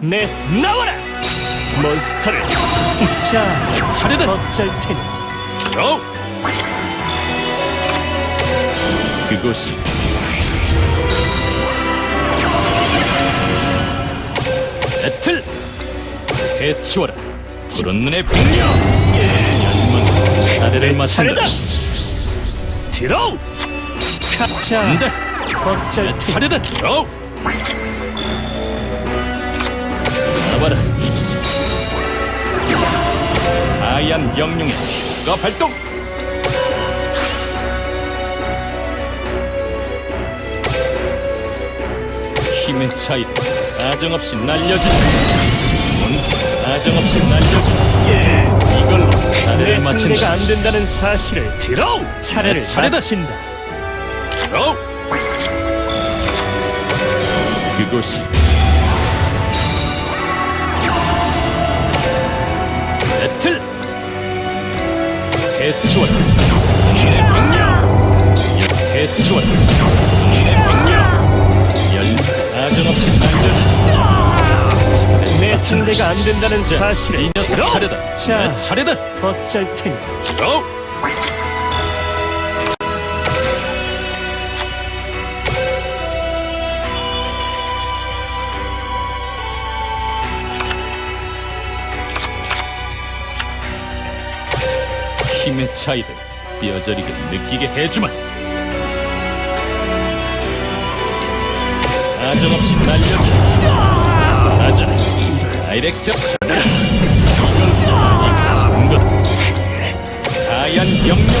내 나와라! 몬스터를 자 차례다. 어쩔 테니. 로 그것이 배틀! 해치워라. 푸른 눈의 백령 차례를 마친다. 차례다! 들어! 자 어쩔 내 테니. 차례다! 로 잡아라. 하얀 영웅의 효과 발동! 힘의 차이를 사정없이 날려주지 사정없이 날려주지 이걸로 내 차례를 상대가 마친다. 안 된다는 사실을 들어! 차례를 내 차례다. 마친다. 로 그곳이 해치워라 신의 백령 해치워라 신의 백령 열 사정없이 날려 내 상대가 안 된다는 사실을 이 녀석 차례다. 자내 차례다. 어쩔 테니 힘의 차이를 뼈저리게 느끼게 해주마. 사정없이 날려줘. 하자 다이렉트. 하얀 영역.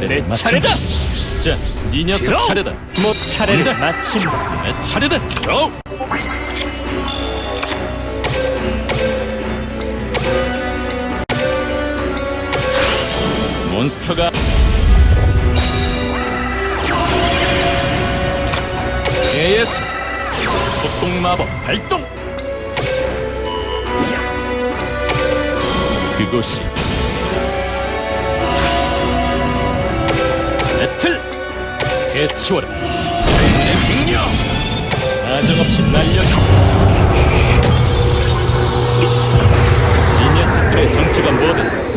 내 차례다. 자, 네 녀석 차례다. 못 차례를. 마친다 내 차례다. 로 몬스터가 AS 소통 마법 발동. 그곳이 배틀 해치워라. 내 능력 사정없이 날려줘. 이 녀석들의 정체가 뭐든